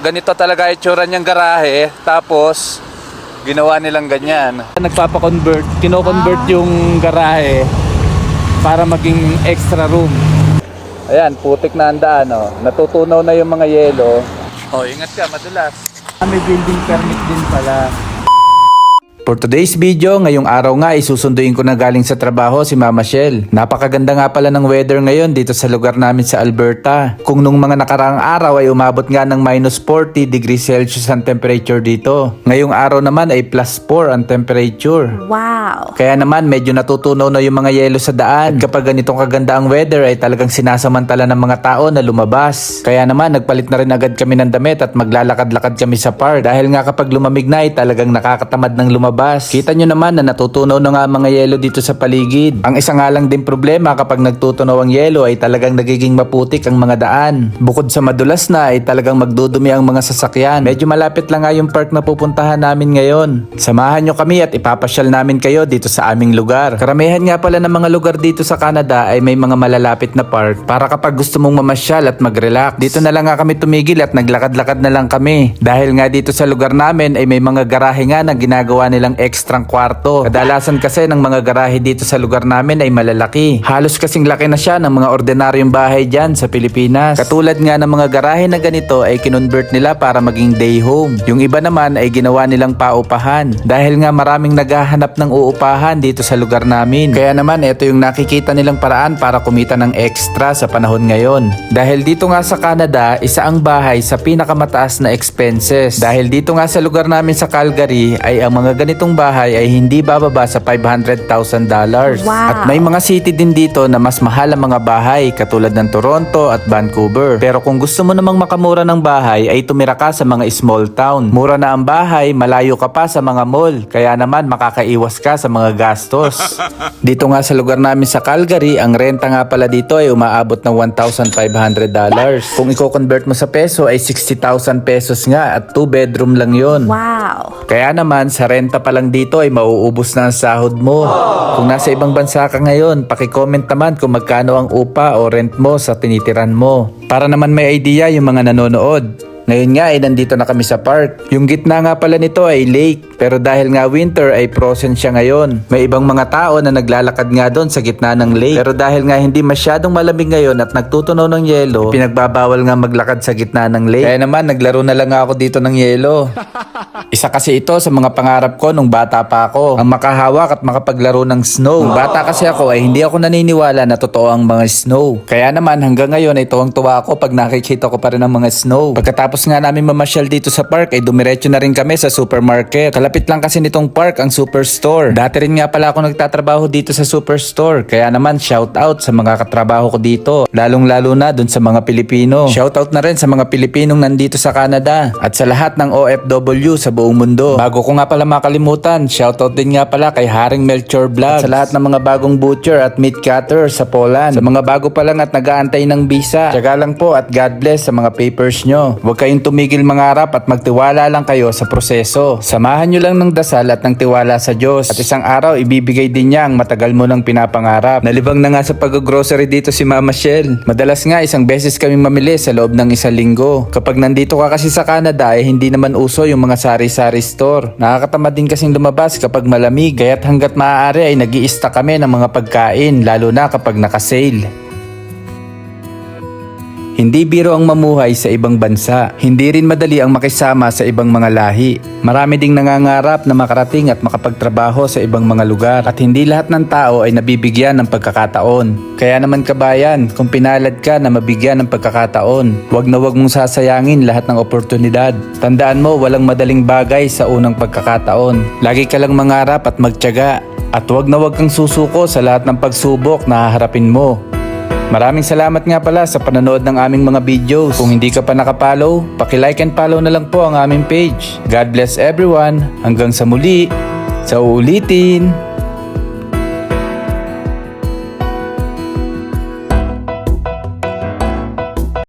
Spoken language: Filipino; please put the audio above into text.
ganito talaga itsura niyang garahe. Tapos, ginawa nilang ganyan. Nagpapa-convert, kino-convert yung garahe para maging extra room. Ayan, putik na ang daan, oh. Natutunaw na yung mga yelo. Oh, ingat ka, madulas. May building permit din pala. For today's video, ngayong araw nga isusunduin ko na galing sa trabaho si Mama Shell. Napakaganda nga pala ng weather ngayon dito sa lugar namin sa Alberta. Kung nung mga nakaraang araw ay umabot nga ng minus 40 degrees Celsius ang temperature dito. Ngayong araw naman ay plus 4 ang temperature. Wow. Kaya naman medyo natutunaw na yung mga yelo sa daan. At kapag ganitong kaganda ang weather ay talagang sinasamantala ng mga tao na lumabas. Kaya naman nagpalit na rin agad kami ng damit at maglalakad-lakad kami sa park. Dahil nga kapag lumamig na ay talagang nakakatamad ng lumabas. Kita nyo naman na natutunaw na nga mga yelo dito sa paligid. Ang isa nga lang din problema kapag nagtutunaw ang yelo ay talagang nagiging maputik ang mga daan. Bukod sa madulas na ay talagang magdudumi ang mga sasakyan. Medyo malapit lang nga yung park na pupuntahan namin ngayon. Samahan nyo kami at ipapasyal namin kayo dito sa aming lugar. Karamihan nga pala ng mga lugar dito sa Canada ay may mga malalapit na park para kapag gusto mong mamasyal at mag-relax. Dito na lang nga kami tumigil at naglakad-lakad na lang kami. Dahil nga dito sa lugar namin ay may mga garahe nga na ginagawa nilang ekstrang kwarto. Kadalasan kasi ng mga garahe dito sa lugar namin ay malalaki. Halos kasing laki na siya ng mga ordinaryong bahay dyan sa Pilipinas. Katulad nga ng mga garahe na ganito ay kinonvert nila para maging day home. Yung iba naman ay ginawa nilang paupahan. Dahil nga maraming naghahanap ng uupahan dito sa lugar namin. Kaya naman ito yung nakikita nilang paraan para kumita ng extra sa panahon ngayon. Dahil dito nga sa Canada, isa ang bahay sa pinakamataas na expenses. Dahil dito nga sa lugar namin sa Calgary ay ang mga ganitong bahay ay hindi bababa sa $500,000. Wow. At may mga city din dito na mas mahal ang mga bahay katulad ng Toronto at Vancouver. Pero kung gusto mo namang makamura ng bahay ay tumira ka sa mga small town. Mura na ang bahay, malayo ka pa sa mga mall. Kaya naman makakaiwas ka sa mga gastos. dito nga sa lugar namin sa Calgary, ang renta nga pala dito ay umaabot ng $1,500. Kung i-convert mo sa peso ay 60,000 pesos nga at 2 bedroom lang yon. Wow. Kaya naman sa renta pa lang dito ay mauubos na ang sahod mo. Kung nasa ibang bansa ka ngayon, paki-comment naman kung magkano ang upa o rent mo sa tinitiran mo. Para naman may idea yung mga nanonood. Ngayon nga ay nandito na kami sa park. Yung gitna nga pala nito ay lake. Pero dahil nga winter ay frozen siya ngayon. May ibang mga tao na naglalakad nga doon sa gitna ng lake. Pero dahil nga hindi masyadong malamig ngayon at nagtutunaw ng yelo, pinagbabawal nga maglakad sa gitna ng lake. Kaya naman naglaro na lang ako dito ng yelo. Isa kasi ito sa mga pangarap ko nung bata pa ako. Ang makahawak at makapaglaro ng snow. Nung bata kasi ako ay hindi ako naniniwala na totoo ang mga snow. Kaya naman hanggang ngayon ay tuwang-tuwa ako pag nakikita ko pa rin ang mga snow. Pagkatapos nga namin mamasyal dito sa park ay dumiretso na rin kami sa supermarket. Kalapit lang kasi nitong park ang superstore. Dati rin nga pala ako nagtatrabaho dito sa superstore. Kaya naman shout out sa mga katrabaho ko dito. Lalong lalo na dun sa mga Pilipino. Shout out na rin sa mga Pilipinong nandito sa Canada. At sa lahat ng OFW sa buong mundo. Bago ko nga pala makalimutan, shout out din nga pala kay Haring Melchor Vlogs. At sa lahat ng mga bagong butcher at meat cutter sa Poland. Sa mga bago pa lang at nag-aantay ng visa. Tiyaga lang po at God bless sa mga papers nyo. Huwag kayong tumigil mangarap at magtiwala lang kayo sa proseso. Samahan nyo lang ng dasal at ng tiwala sa Diyos. At isang araw, ibibigay din niya ang matagal mo nang pinapangarap. Nalibang na nga sa pag-grocery dito si Mama Shell. Madalas nga isang beses kami mamili sa loob ng isang linggo. Kapag nandito ka kasi sa Canada, eh hindi naman uso yung mga sari-sari store. Nakakatamad din kasing lumabas kapag malamig. Kaya't hanggat maaari ay nag kami ng mga pagkain, lalo na kapag nakasale. Hindi biro ang mamuhay sa ibang bansa. Hindi rin madali ang makisama sa ibang mga lahi. Marami ding nangangarap na makarating at makapagtrabaho sa ibang mga lugar at hindi lahat ng tao ay nabibigyan ng pagkakataon. Kaya naman kabayan, kung pinalad ka na mabigyan ng pagkakataon, wag na wag mong sasayangin lahat ng oportunidad. Tandaan mo, walang madaling bagay sa unang pagkakataon. Lagi ka lang mangarap at magtiyaga. At wag na wag kang susuko sa lahat ng pagsubok na haharapin mo. Maraming salamat nga pala sa panonood ng aming mga videos. Kung hindi ka pa nakapollow, paki-like and follow na lang po ang aming page. God bless everyone. Hanggang sa muli. Sa uulitin.